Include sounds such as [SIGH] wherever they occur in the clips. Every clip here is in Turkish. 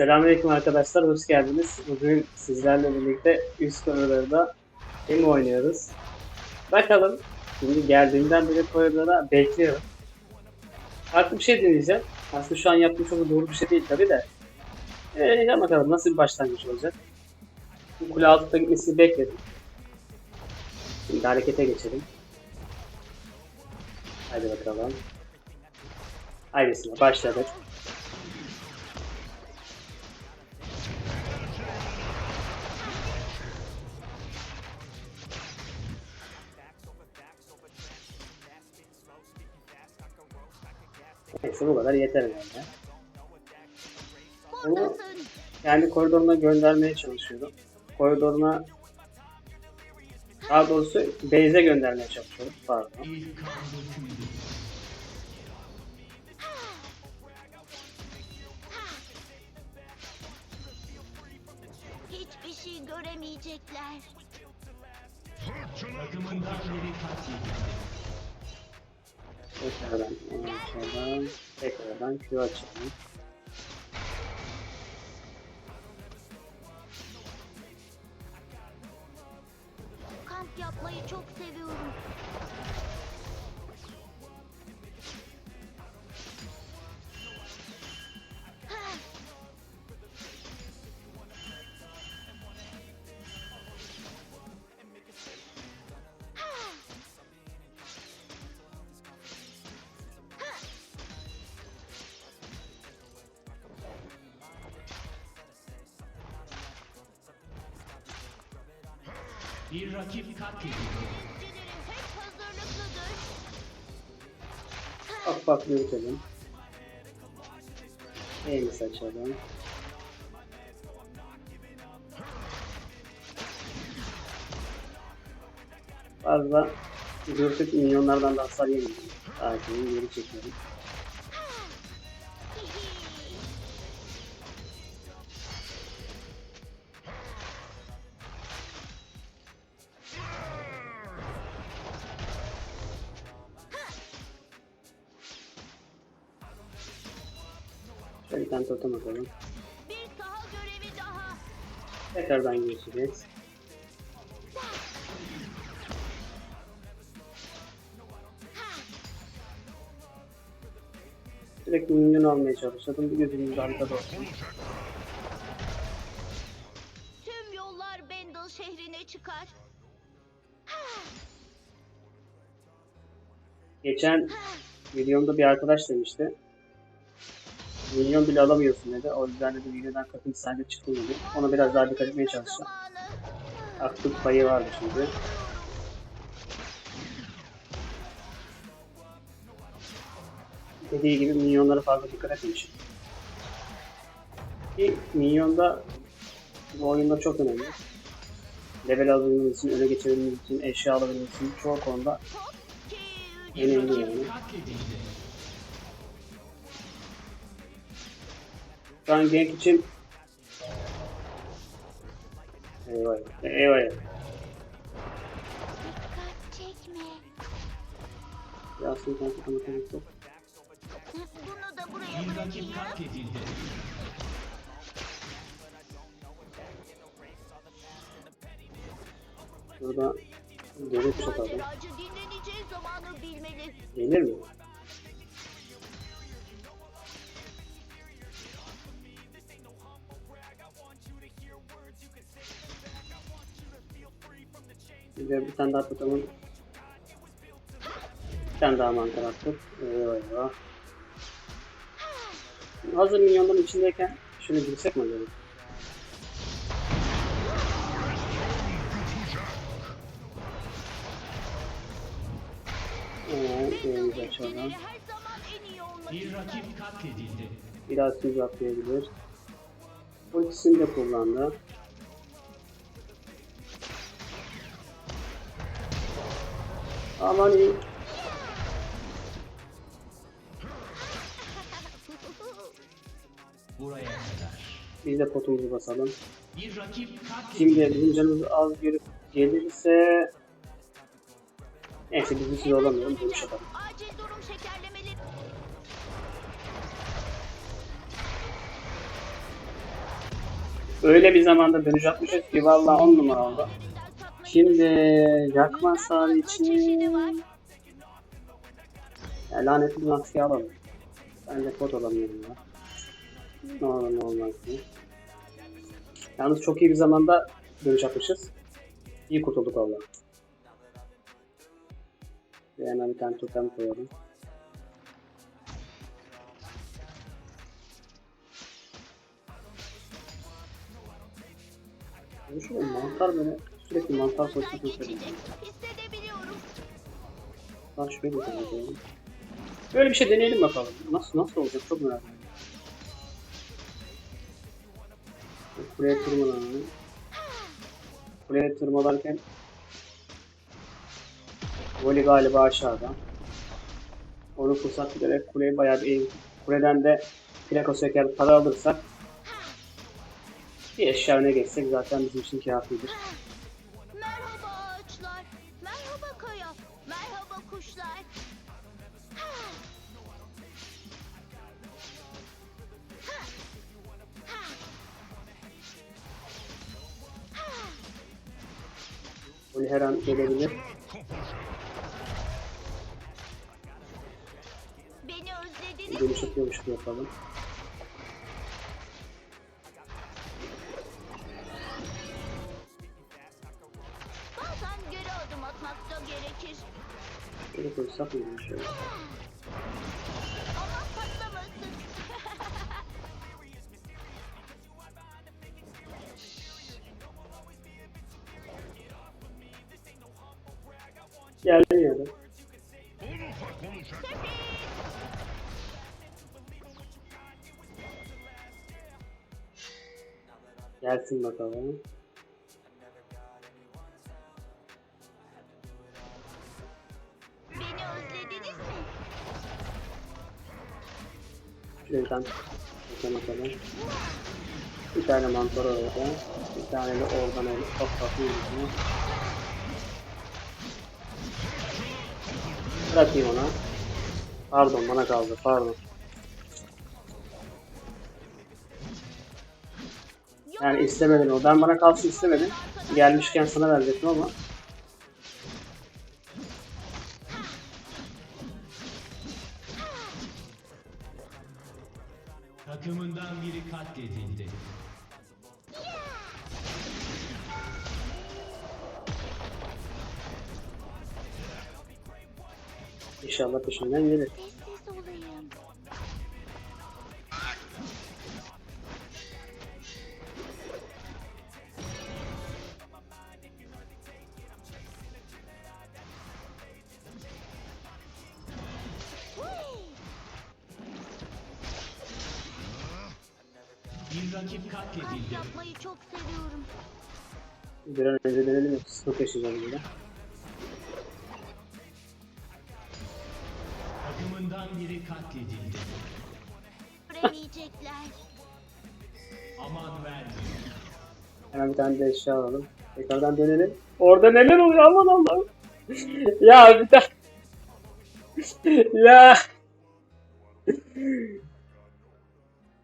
Selamünaleyküm arkadaşlar, hoş geldiniz. Bugün sizlerle birlikte üst koridorda Emo oynuyoruz. Bakalım, şimdi geldiğimden beri koridora bekliyorum. Farklı bir şey deneyeceğim. Aslında şu an yaptığım çok doğru bir şey değil tabi de. Deneyeceğim bakalım nasıl bir başlangıç olacak. Bu kule altında gitmesini bekledim. Şimdi harekete geçelim. Hadi bakalım. Haydi başladık. Neyse bu kadar yeter herhalde. Buradasın. kendi koridoruna göndermeye çalışıyorum. Koridoruna daha doğrusu base'e göndermeye çalışıyorum. Pardon. Hiçbir şey göremeyecekler. Takımından biri katledildi. Tekrardan açalım. Tekrardan Q açalım. Kamp yapmayı çok seviyorum. Bir rakip katledildi. Bak bak yürütelim. Neyimiz açalım. Fazla dürtük milyonlardan da hasar yemedim. Sakin geri çekiyorum. Şöyle bir tane totem atalım. Bir saha görevi daha. Tekrardan geçeceğiz. Sürekli minyon almaya çalışıyordum. Bir gözümüz arkada olsun. Tüm yollar Bendel şehrine çıkar. Geçen videomda bir arkadaş demişti. Milyon bile alamıyorsun dedi. O yüzden de videodan katın sadece çıktım dedi. Ona biraz daha dikkat etmeye çalışacağım. Aktif payı vardı şimdi. Dediği gibi minyonlara fazla dikkat etmemişim. Ki minyonda bu oyunda çok önemli. Level alabilmemiz için, öne geçebilmemiz için, eşya alabilmemiz için çoğu konuda önemli yani. Şu an genk için Eyvah eyvah. Yasin kanka kanka yok. Bunu da buraya bırakayım. Burada geri zamanı bilmeli. Gelir mi? Bize bir tane daha tutalım. Bir tane daha mantar attık. Eyvah. Hazır milyonların içindeyken şunu girsek mi acaba? Bir rakip katledildi. Biraz süz atlayabilir. Ultisini de kullandı. Aman iyi. Buraya kadar. Biz de potumuzu basalım. Bir rakip. Şimdi bizim canımız az görüp gelirse... Neyse biz bir şey olamıyorum. Dönüş. Acil durum şekerlemeleri. öyle bir zamanda dönüş atmışız ki vallahi 10 numara oldu. Şimdi yakma sarı için ya, lanetli maske alalım. Ben de kod alamıyorum ya. Ne olur ne olmaz diye. Yalnız çok iyi bir zamanda dönüş atmışız. İyi kurtulduk valla. Ve hemen bir tane totem koyalım. Konuşuyorum mantar böyle sürekli mantar geçecek. Hissedebiliyorum. Lan şuraya bir koyalım. Böyle bir şey deneyelim bakalım. Nasıl nasıl olacak çok merak ediyorum. Kuleye tırmanalım. Kuleye tırmalarken Voli galiba aşağıda. Onu fırsat bilerek kuleyi bayağı bir eğim. Kuleden de plaka söker para alırsak bir eşya öne geçsek zaten bizim için kafidir. Voli her an gelebilir. Beni özlediniz dönüş mi? atıyormuş gibi yapalım. Bazen geri adım atmak da gerekir. Şöyle koysak mı bir bakalım. Beni özlediniz mi? Tane bakalım bakalım. Bir tane mantar orada. Bir tane de oradan öyle çok tatlı yürütüyor. Bırakayım ona. Pardon bana kaldı pardon. Yani istemedim o. Ben bana kalsın istemedim. Gelmişken sana verecektim ama. Takımından biri katledildi. İnşallah peşinden gelir. Takımından biri katledildi. Göremeyecekler. Aman verme. Hemen bir tane de eşya alalım. Tekrardan dönelim. Orada neler oluyor aman Allah'ım. [LAUGHS] ya bir tane. [LAUGHS] ya.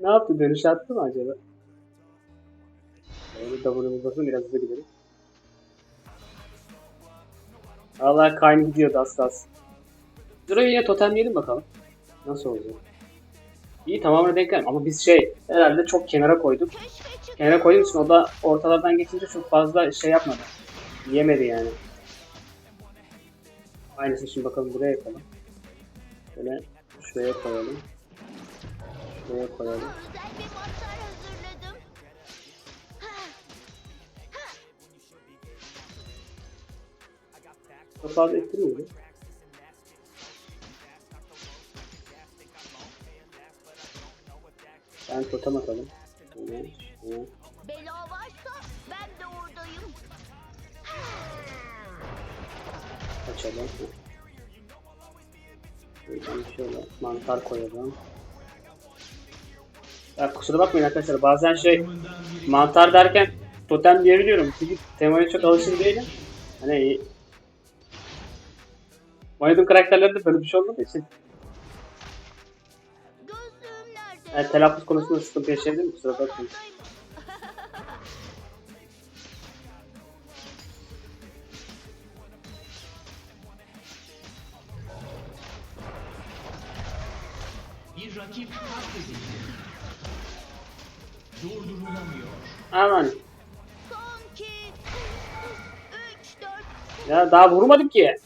ne yaptı? Dönüş attı mı acaba? Böyle W'miz basın biraz hızlı gidelim. Allah kayn gidiyordu az. Şuraya yine totemleyelim bakalım. Nasıl olacak? İyi tamamen denk geldi. Ama biz şey herhalde çok kenara koyduk. Kenara koyduğum için o da ortalardan geçince çok fazla şey yapmadı. Yemedi yani. Aynısını şimdi bakalım buraya yapalım. Şöyle şuraya koyalım. Şuraya koyalım. Çok fazla ettirmiyordu. Ben totem atalım. Bela varsa ben de oradayım. Açalım. Şöyle mantar koyalım. Ya kusura bakmayın arkadaşlar bazen şey mantar derken totem diyebiliyorum. Çünkü temaya çok alışık değilim. Hani oynadığım karakterlerde böyle bir şey olmadığı için e, telaffuz konusunda sıkıntı yaşayabilirim kusura bakmayın. Aman. Ya daha vurmadım ki.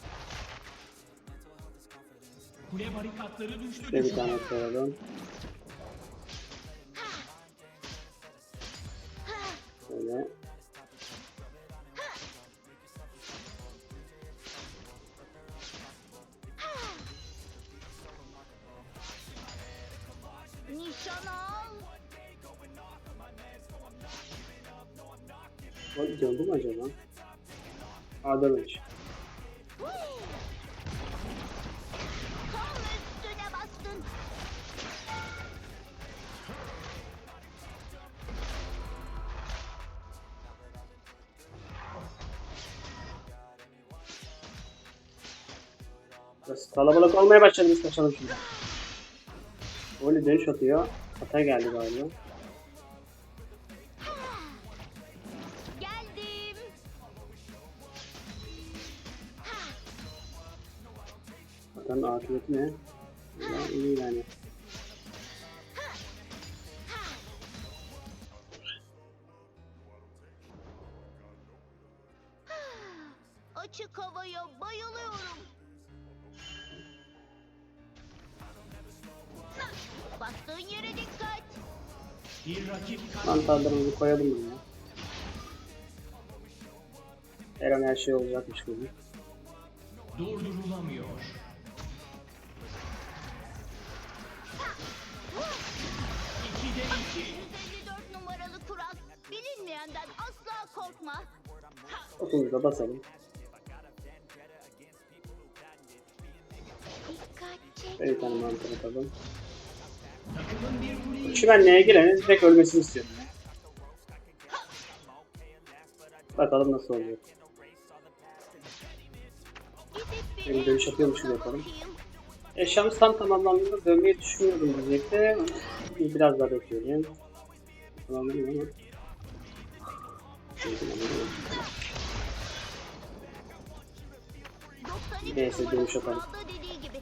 Kule barikatları düştü. Bir tane soralım. O döndü acaba? Aa dönmemiş. Burası kalabalık olmaya başladı biz kaçalım şimdi. Oli dönüş atıyor. Hata geldi galiba. Hatanın akıbeti ne? Ya iyi yani. Açık havaya bayılıyorum. Bastığın yere dikkat. Bir rakip. Mantarlarımızı koyalım buraya. Her an her şey olacakmış gibi. Durdurulamıyor. Bilinmeyenden asla korkma. Okumuzu da basalım. Bir tane mantar atalım. Çimenliğe girenin direkt ölmesini istiyorum. Bakalım nasıl oluyor. Bir dönüş el yapıyormuş gibi bulsana yapalım. Eşyamız tam tamamlandığında dönmeyi düşünüyordum diyecekti. Biraz daha bekliyorum. Şimdi tamamladım. 92 Neyse, dönüş yapalım.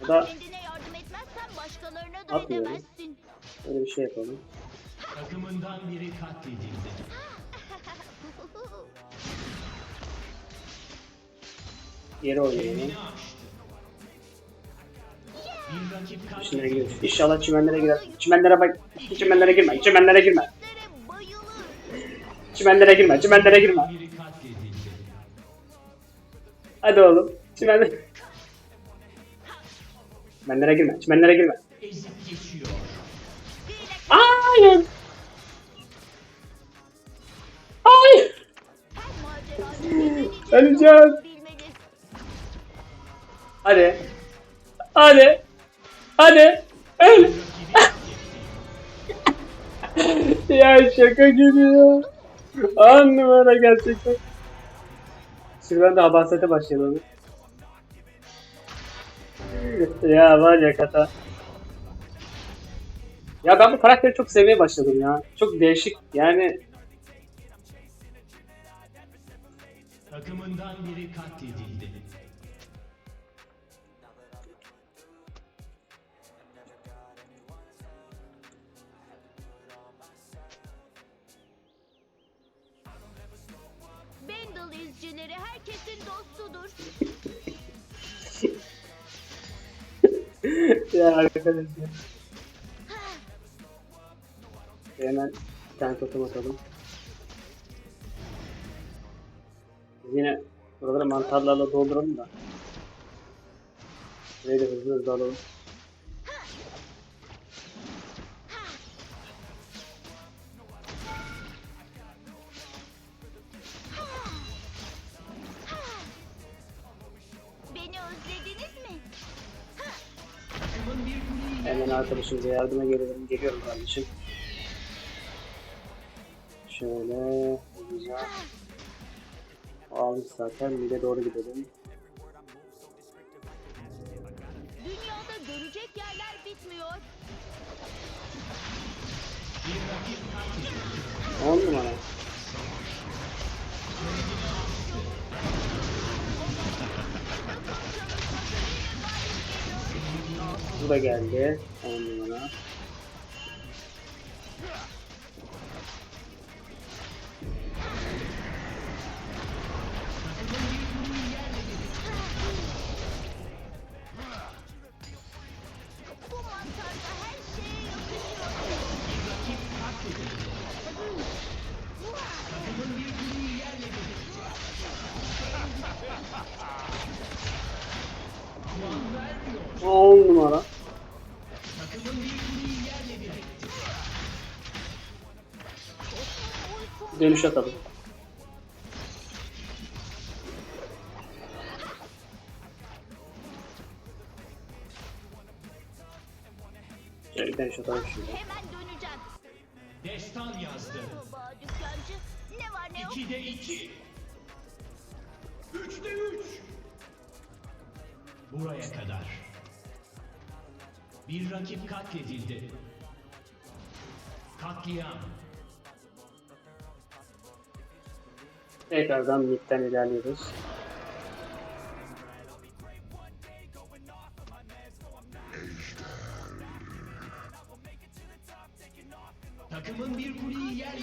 Bu da- kendine yardım etmezsen başkalarına da Atmıyorum. Öyle bir şey yapalım. takımından biri katledildi. Yere oynayalım. Katledildi. giriyoruz. İnşallah çimenlere girer. Çimenlere bak. Çimenlere girme. Çimenlere girme. Çimenlere girme. Çimenlere girme. Hadi oğlum. Çimenlere... Çimenlere girme. Çimenlere girme. Hayır. Hayır. bilmeli. Hadi. Hadi. Hadi. Öl. [LAUGHS] ya şaka gibi ya. [LAUGHS] On numara gerçekten. Şimdi ben de abasete başlayalım. [LAUGHS] ya var ya kata. Ya ben bu karakteri çok sevmeye başladım ya. Çok değişik yani Takımından biri katledildi. İzcileri herkesin dostudur. [LAUGHS] ya arkadaşlar. Hemen bir tane totem atalım. Yine buraları mantarlarla dolduralım da. Burayı da hızlı hızlı alalım. Arkadaşımıza yardıma geliyorum. Geliyorum kardeşim. Şöyle güzel. Aldık zaten. Bir de doğru gidelim. Dünyada görecek yerler bitmiyor. bir rakip katledildi. 10 numara. Bu da geldi. 10 numara. On numara. Dönüş atalım. Şöyle bir dönüş atalım şimdi. Hemen döneceğim. Destan yazdı. Baba dükkancı. Ne var ne yok? 2'de 2. 3'de 3. Buraya kadar. Bir rakip katledildi. Katliam. Tekrardan midden ilerliyoruz. Takımın bir kuleyi yer.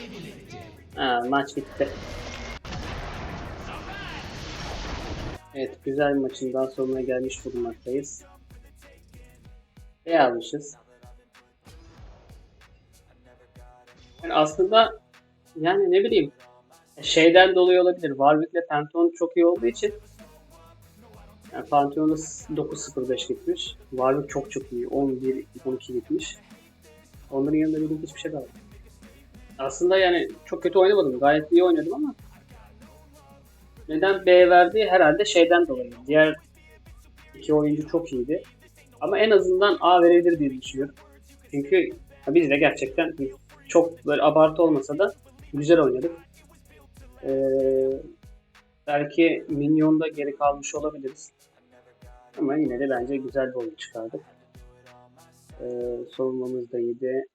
Ha, maç bitti. Evet, güzel maçın daha sonuna gelmiş bulunmaktayız. Ne yazmışız? Yani aslında yani ne bileyim şeyden dolayı olabilir. Warwick'le Pantheon çok iyi olduğu için yani Pantheon'da 9.05 gitmiş. Warwick çok çok iyi. 11-12 gitmiş. Onların yanında bildiğim hiçbir şey kalmadı. Aslında yani çok kötü oynamadım. Gayet iyi oynadım ama neden B verdi? Herhalde şeyden dolayı. Diğer iki oyuncu çok iyiydi. Ama en azından A verebilir diye düşünüyorum. Çünkü biz de gerçekten çok böyle abartı olmasa da güzel oynadık. Ee, belki Minyon'da geri kalmış olabiliriz. Ama yine de bence güzel bir oyun çıkardık. Ee, savunmamız da iyiydi.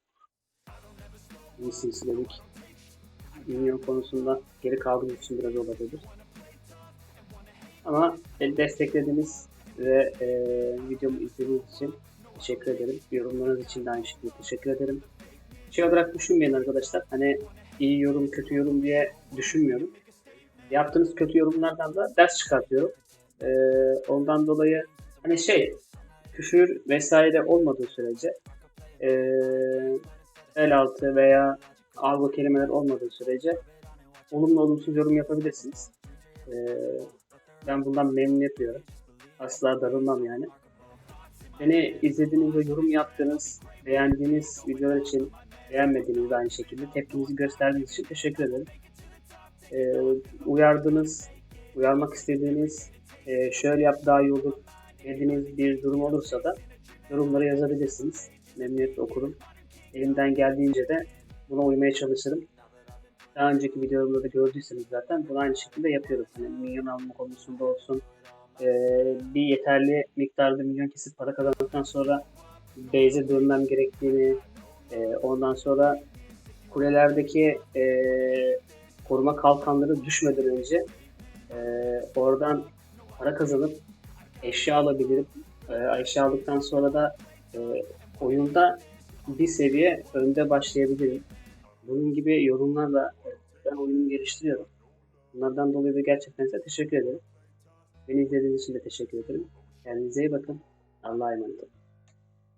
İyi silsiledik. Minyon konusunda geri kaldığımız için biraz olabilir. Ama beni desteklediğiniz ve e, videomu izlediğiniz için teşekkür ederim. Yorumlarınız için de aynı şekilde teşekkür ederim. Şey olarak düşünmeyin arkadaşlar. Hani iyi yorum, kötü yorum diye düşünmüyorum. Yaptığınız kötü yorumlardan da ders çıkartıyorum. E, ondan dolayı hani şey küfür vesaire olmadığı sürece e, el altı veya argo kelimeler olmadığı sürece olumlu olumsuz yorum yapabilirsiniz. Ee, ben bundan memnuniyet duyuyorum. Asla darılmam yani. Beni izlediğiniz ve yorum yaptığınız, beğendiğiniz videolar için beğenmediğiniz aynı şekilde tepkinizi gösterdiğiniz için teşekkür ederim. Ee, uyardığınız, uyarmak istediğiniz, e, şöyle yap daha iyi olur dediğiniz bir durum olursa da yorumlara yazabilirsiniz. Memnuniyetle okurum. Elimden geldiğince de buna uymaya çalışırım. Daha önceki videolarımda da gördüyseniz zaten bunu aynı şekilde yapıyorum. Hani milyon alma konusunda olsun. Ee, bir yeterli miktarda milyon kesip para kazandıktan sonra base'e dönmem gerektiğini, e, ondan sonra kulelerdeki e, koruma kalkanları düşmeden önce e, oradan para kazanıp eşya alabilirim. E, eşya aldıktan sonra da e, oyunda bir seviye önde başlayabilirim. Bunun gibi yorumlarla ben oyunumu geliştiriyorum. Bunlardan dolayı da gerçekten size teşekkür ederim. Beni izlediğiniz için de teşekkür ederim. Kendinize iyi bakın. Allah'a emanet olun.